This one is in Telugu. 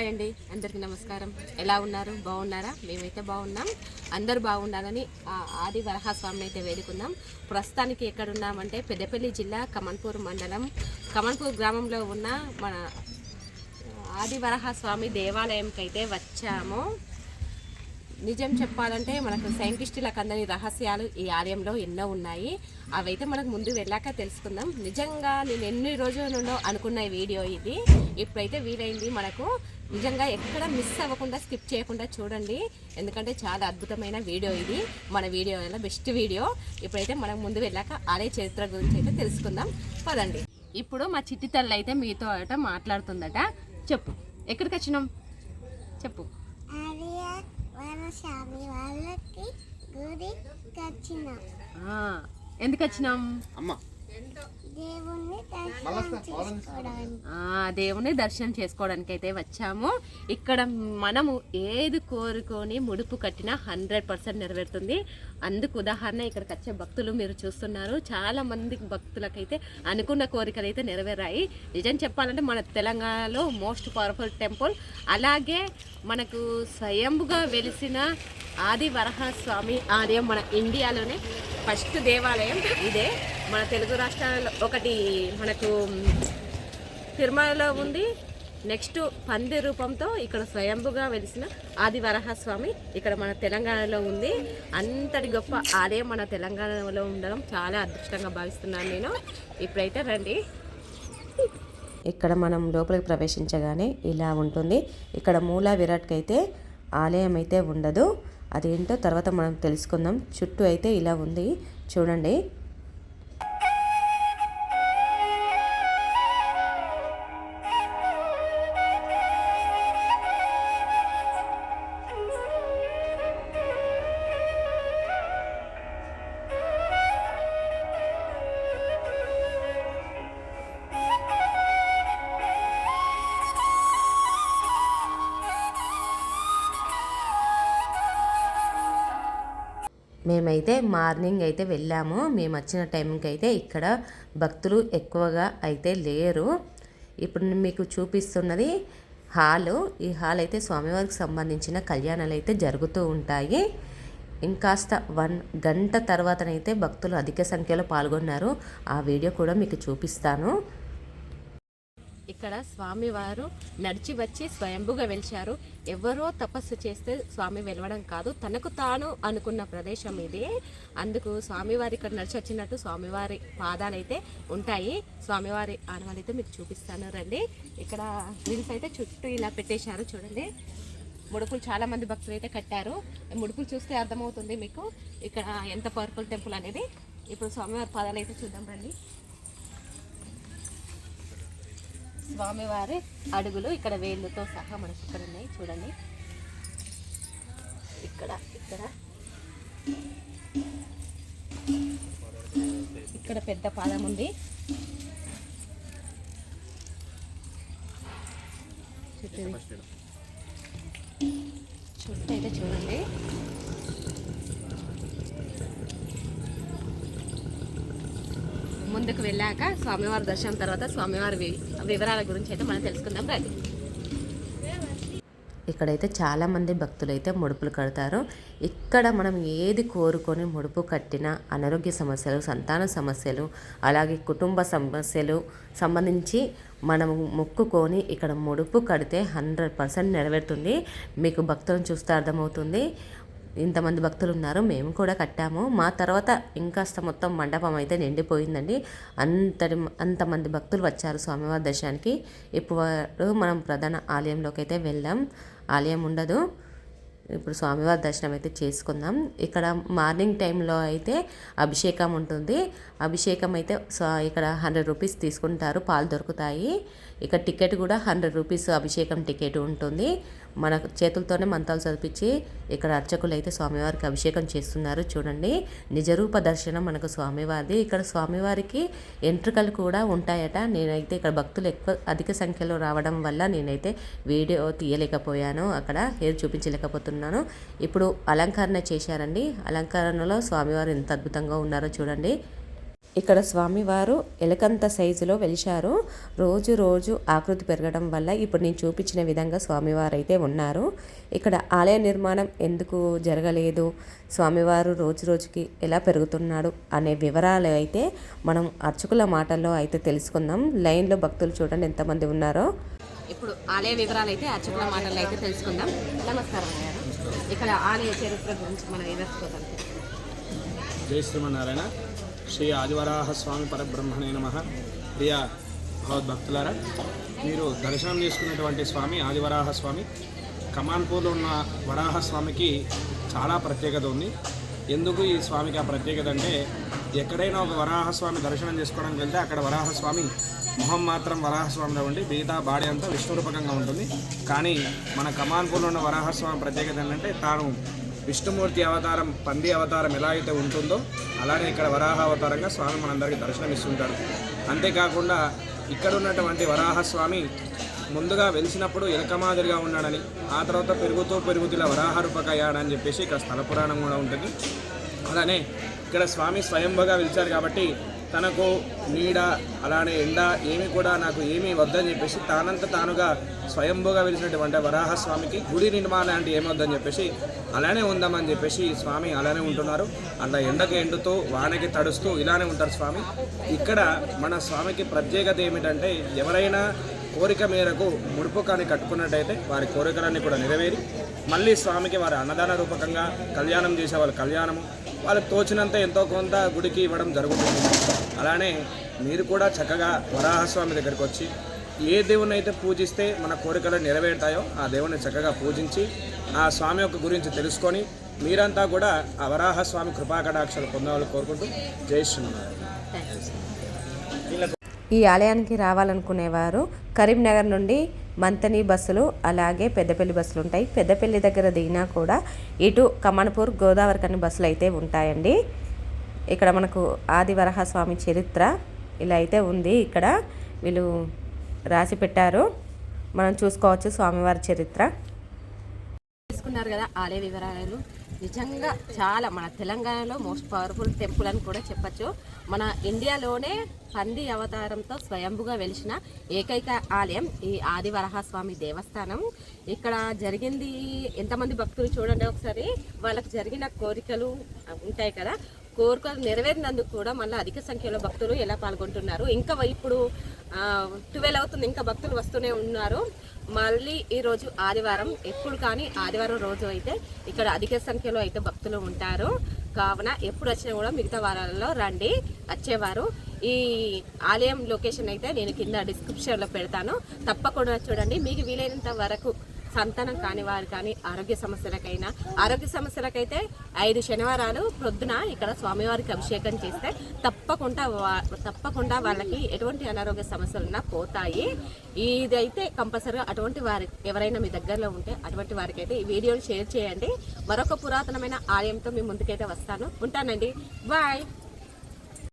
హాయ్ అండి. అందరికీ నమస్కారం. ఎలా ఉన్నారు? బాగున్నారా? మేమైతే బాగున్నాం. అందరూ బాగుండాలని ఆది వరహస్వామిని అయితే వేడుకున్నాం ప్రస్తుతానికి ఎక్కడున్నామంటే పెద్దపల్లి జిల్లా కమన్పూర్ మండలం. కమన్పూర్ గ్రామంలో ఉన్న మన ఆది వరహస్వామి దేవాలయంకి అయితే వచ్చాము. నిజం చెప్పాలంటే మనకు సైంటిస్టులకు అందని రహస్యాలు ఈ ఆలయంలో ఎన్నో ఉన్నాయి. అవైతే మనకు ముందు వెళ్ళాక తెలుసుకుందాం. నిజంగా నేను ఎన్ని రోజుల నుండో అనుకున్న ఈ వీడియో ఇది. ఇప్పుడైతే వీలైంది మనకు నిజంగా ఎక్కడ మిస్ అవ్వకుండా స్కిప్ చేయకుండా చూడండి. ఎందుకంటే చాలా అద్భుతమైన వీడియో ఇది. మన వీడియో బెస్ట్ వీడియో. ఇప్పుడైతే మనం ముందు వెళ్ళాక ఆలయ చరిత్ర గురించి అయితే తెలుసుకుందాం. పదండి. ఇప్పుడు మా చిట్టి తల్లి అయితే మీతో మాట్లాడుతుందట. చెప్పు. ఎక్కడికి వచ్చినాం? చెప్పు. వరస్వామి వాళ్ళకి గుడికి వచ్చినాం ఆ, ఎందుకు వచ్చినాం? అమ్మ. దేవుణ్ణి దర్శనం చేసుకోవడానికి. ఆ, దేవుని దర్శనం చేసుకోవడానికి అయితే వచ్చాము. ఇక్కడ మనము ఏది కోరుకొని ముడుపు కట్టినా హండ్రెడ్ పర్సెంట్ నెరవేరుతుంది. అందుకు ఉదాహరణ ఇక్కడికి వచ్చే భక్తులు మీరు చూస్తున్నారు. చాలా మంది భక్తులకైతే అనుకున్న కోరికలు అయితే నెరవేరాయి. నిజం చెప్పాలంటే మన తెలంగాణలో మోస్ట్ పవర్ఫుల్ టెంపుల్. అలాగే మనకు స్వయంగా వెలిసిన ఆది వరహస్వామి ఆలయం మన ఇండియాలోనే ఫస్ట్ దేవాలయం. ఇదే మన తెలుగు రాష్ట్రాలలో ఒకటి మనకు తిరుమలలో ఉంది. నెక్స్ట్ పంది రూపంతో ఇక్కడ స్వయంభుగా వెలిసిన ఆది వరహస్వామి ఇక్కడ మన తెలంగాణలో ఉంది. అంతటి గొప్ప ఆలయం మన తెలంగాణలో ఉండడం చాలా అదృష్టంగా భావిస్తున్నాను నేను. ఇప్పుడైతే రండి. ఇక్కడ మనం లోపలికి ప్రవేశించగానే ఇలా ఉంటుంది. ఇక్కడ మూల విరాట్కి అయితే ఆలయం అయితే ఉండదు. అదేంటో తర్వాత మనం తెలుసుకుందాం. చుట్టూ అయితే ఇలా ఉంది. చూడండి. మేమైతే మార్నింగ్ అయితే వెళ్ళాము. మేము వచ్చిన టైంకి అయితే ఇక్కడ భక్తులు ఎక్కువగా అయితే లేరు. ఇప్పుడు మీకు చూపిస్తున్నది హాలు. ఈ హాల్ అయితే స్వామివారికి సంబంధించిన కళ్యాణాలు అయితే జరుగుతూ ఉంటాయి. ఇంకాస్త వన్ గంట తర్వాతనైతే భక్తులు అధిక సంఖ్యలో పాల్గొన్నారు. ఆ వీడియో కూడా మీకు చూపిస్తాను. ఇక్కడ స్వామివారు నడిచి వచ్చి స్వయంభుగా వెలిచారు ఎవరో తపస్సు చేస్తే స్వామి వెలవడం కాదు. తనకు తాను అనుకున్న ప్రదేశం ఇది. అందుకు స్వామివారి ఇక్కడ నడిచి వచ్చినట్టు స్వామివారి పాదాలు అయితే ఉంటాయి. స్వామివారి ఆనవాళ్ళు అయితే మీకు చూపిస్తాను. రండి. ఇక్కడ గ్రిల్స్ అయితే చుట్టూ ఇలా పెట్టేశారు. చూడండి. ముడుపులు చాలా మంది భక్తులు అయితే కట్టారు. ముడుపులు చూస్తే అర్థమవుతుంది మీకు. ఇక్కడ ఎంత పవర్ఫుల్ టెంపుల్ అనేది. ఇప్పుడు స్వామివారి పాదాలు అయితే చూద్దాం రండి. స్వామివారి అడుగులు ఇక్కడ వేళ్ళతో సహా మనకి ఇక్కడ ఉన్నాయి చూడండి. ఇక్కడ ఇక్కడ. ఇక్కడ పెద్ద పాదం ఉంది. చుట్టూ చుట్టూ అయితే చూడండి. ముందుకు వెళ్ళాక స్వామివారి దర్శనం తర్వాత స్వామివారి వివరాల గురించి అయితే మనం తెలుసుకుందాం. రండి. ఇక్కడైతే చాలామంది భక్తులు అయితే ముడుపులు కడతారు. ఇక్కడ మనం ఏది కోరుకొని ముడుపు కట్టినా అనారోగ్య సమస్యలు సంతాన సమస్యలు అలాగే కుటుంబ సమస్యలు సంబంధించి మనం మొక్కుకొని ఇక్కడ ముడుపు కడితే హండ్రెడ్ పర్సెంట్ నెరవేరుతుంది. మీకు భక్తులను చూస్తే అర్థమవుతుంది. ఇంతమంది భక్తులు ఉన్నారు మేము కూడా కట్టాము. మా తర్వాత ఇంకాస్త మొత్తం మండపం అయితే నిండిపోయిందండి. అంతటి అంతమంది భక్తులు వచ్చారు స్వామివారి దర్శనానికి. ఇప్పుడు మనం ప్రధాన ఆలయంలోకి అయితే వెళ్ళాం. ఆలయం ఉండదు. ఇప్పుడు స్వామివారి దర్శనం అయితే చేసుకుందాం. ఇక్కడ మార్నింగ్ టైంలో అయితే అభిషేకం ఉంటుంది. అభిషేకం అయితే స్వా- ఇక్కడ హండ్రెడ్ రూపీస్ తీసుకుంటారు. పాలు దొరుకుతాయి. ఇక టికెట్ కూడా హండ్రెడ్ రూపీస్ అభిషేకం టికెట్ ఉంటుంది. మన చేతులతోనే మంతాలు చదివించి ఇక్కడ అర్చకులు అయితే స్వామివారికి అభిషేకం చేస్తున్నారు. చూడండి నిజరూప దర్శనం మనకు స్వామివారిది. ఇక్కడ స్వామివారికి ఎంట్రుకలు కూడా ఉంటాయట. నేనైతే ఇక్కడ భక్తులు ఎక్కువ అధిక సంఖ్యలో రావడం వల్ల నేనైతే వీడియో తీయలేకపోయాను. అక్కడ హెయిర్ చూపించలేకపోతున్నాను ఇప్పుడు అలంకరణ చేశారండి. అలంకరణలో స్వామివారు ఎంత అద్భుతంగా ఉన్నారో చూడండి. ఇక్కడ స్వామివారు ఎలకంత సైజులో వెలిశారు. రోజు రోజు ఆకృతి పెరగడం వల్ల ఇప్పుడు నేను చూపించిన విధంగా స్వామివారు అయితే ఉన్నారు. ఇక్కడ ఆలయ నిర్మాణం ఎందుకు జరగలేదు? స్వామివారు రోజు రోజుకి ఎలా పెరుగుతున్నాడు అనే వివరాలు అయితే మనం అర్చకుల మాటల్లో అయితే తెలుసుకుందాం. లైన్లో భక్తులు చూడండి ఎంతమంది ఉన్నారో. ఇప్పుడు ఆలయ వివరాలు అయితే అర్చకుల మాటల్లో అయితే తెలుసుకుందాం. నమస్కారం ఇక్కడ ఆలయ చరిత్ర గురించి మనం వివరించుకోవాలి జై శ్రీమన్నారాయణ. శ్రీ ఆదివరాహ స్వామి పరబ్రహ్మణే నమ. ప్రియ భగవద్భక్తులారా మీరు దర్శనం చేసుకున్నటువంటి స్వామి ఆదివరాహ స్వామి కమాన్పూర్లో ఉన్న వరాహ స్వామికి చాలా ప్రత్యేకత ఉంది. ఎందుకు ఈ స్వామికి ఆ ప్రత్యేకత అంటే ఎక్కడైనా ఒక వరాహ స్వామి దర్శనం చేసుకోవడానికి వెళ్తే అక్కడ వరాహ స్వామి మొహం మాత్రం వరాహ స్వామిలో ఉండి మిగతా బాడీ అంతా విష్ణురూపకంగా ఉంటుంది. కానీ మన కమాన్పూర్లో ఉన్న వరాహస్వామి ప్రత్యేకత ఏంటంటే తాను విష్ణుమూర్తి అవతారం పంది అవతారం ఎలా అయితే ఉంటుందో అలానే ఇక్కడ వరాహ అవతారంగా స్వామి మనందరికీ దర్శనం ఇస్తుంటారు అంతేకాకుండా ఇక్కడ ఉన్నటువంటి వరాహస్వామి ముందుగా వెలిసినప్పుడు ఎలక మాదిరిగా ఉన్నాడని ఆ తర్వాత పెరుగుతూ పెరుగుతూ ఇలా వరాహ రూపకయ్యాడని చెప్పేసి ఇక్కడ స్థల పురాణం కూడా ఉంటుంది. అలానే ఇక్కడ స్వామి స్వయంభగా వెలిచారు కాబట్టి తనకు నీడ అలానే ఎండ ఏమి కూడా నాకు ఏమీ వద్దని చెప్పేసి తానంత తానుగా స్వయంభుగా వెలిసినటువంటి వరాహస్వామికి గుడి నిర్మాణం అంటే ఏమి వద్దని చెప్పేసి అలానే ఉందామని చెప్పేసి స్వామి అలానే ఉంటున్నారు. అలా ఎండకు ఎండుతూ వానకి తడుస్తూ ఇలానే ఉంటారు స్వామి. ఇక్కడ మన స్వామికి ప్రత్యేకత ఏమిటంటే ఎవరైనా కోరిక మేరకు ముడుపు కానీ కట్టుకున్నట్టయితే వారి కోరికలన్నీ కూడా నెరవేరి మళ్ళీ స్వామికి వారి అన్నదాన రూపకంగా కళ్యాణం చేసేవారు కళ్యాణము వాళ్ళకి తోచినంత ఎంతో కొంత గుడికి ఇవ్వడం జరుగుతుంది. అలానే మీరు కూడా చక్కగా వరాహస్వామి దగ్గరికి వచ్చి ఏ దేవుని అయితే పూజిస్తే మన కోరికలు నెరవేరుతాయో ఆ దేవుని చక్కగా పూజించి ఆ స్వామి యొక్క గురించి తెలుసుకొని మీరంతా కూడా ఆ వరాహస్వామి కృపాకటాక్షలు పొందాలని కోరుకుంటూ జై ఈ ఆలయానికి రావాలనుకునేవారు కరీంనగర్ నుండి మంతని బస్సులు అలాగే పెద్దపల్లి బస్సులు ఉంటాయి. పెద్దపల్లి దగ్గర దిగినా కూడా ఇటు కమనపూర్ గోదావరి కని బస్సులు అయితే ఉంటాయండి. ఇక్కడ మనకు ఆది వరహస్వామి చరిత్ర ఇలా అయితే ఉంది. ఇక్కడ వీళ్ళు రాసి పెట్టారు. మనం చూసుకోవచ్చు స్వామివారి చరిత్ర. తెలుసుకున్నారు కదా ఆలయ వివరాలు. నిజంగా చాలా మన తెలంగాణలో మోస్ట్ పవర్ఫుల్ టెంపుల్ అని కూడా చెప్పచ్చు. మన ఇండియాలోనే పంది అవతారంతో స్వయంభుగా వెలిసిన ఏకైక ఆలయం ఈ ఆదివరహస్వామి దేవస్థానం. ఇక్కడ జరిగింది ఎంతమంది భక్తులు చూడండి ఒకసారి. వాళ్ళకి జరిగిన కోరికలు ఉంటాయి కదా. కోరికలు నెరవేరినందుకు కూడా మళ్ళీ అధిక సంఖ్యలో భక్తులు ఎలా పాల్గొంటున్నారు? ఇంకా ఇప్పుడు ట్వెల్వ్ అవుతుంది. ఇంకా భక్తులు వస్తూనే ఉన్నారు. మళ్ళీ ఈరోజు ఆదివారం ఎప్పుడు కానీ ఆదివారం రోజు అయితే ఇక్కడ అధిక సంఖ్యలో అయితే భక్తులు ఉంటారు. కావున ఎప్పుడు వచ్చినా కూడా మిగతా వారాలలో రండి. వచ్చేవారు. ఈ ఆలయం లొకేషన్ అయితే నేను కింద డిస్క్రిప్షన్లో పెడతాను. తప్పకుండా చూడండి. మీకు వీలైనంత వరకు సంతానం కాని వారు కానీ ఆరోగ్య సమస్యలకైనా ఆరోగ్య సమస్యలకైతే ఐదు శనివారాలు ప్రొద్దున ఇక్కడ స్వామివారికి అభిషేకం చేస్తే తప్పకుండా వా- తప్పకుండా వాళ్ళకి ఎటువంటి అనారోగ్య సమస్యలు పోతాయి. ఇదైతే కంపల్సరీగా అటువంటి వారి ఎవరైనా మీ దగ్గరలో ఉంటే అటువంటి వారికి అయితే ఈ వీడియోని షేర్ చేయండి. మరొక పురాతనమైన ఆలయంతో మీ ముందుకైతే వస్తాను. ఉంటానండి. బాయ్.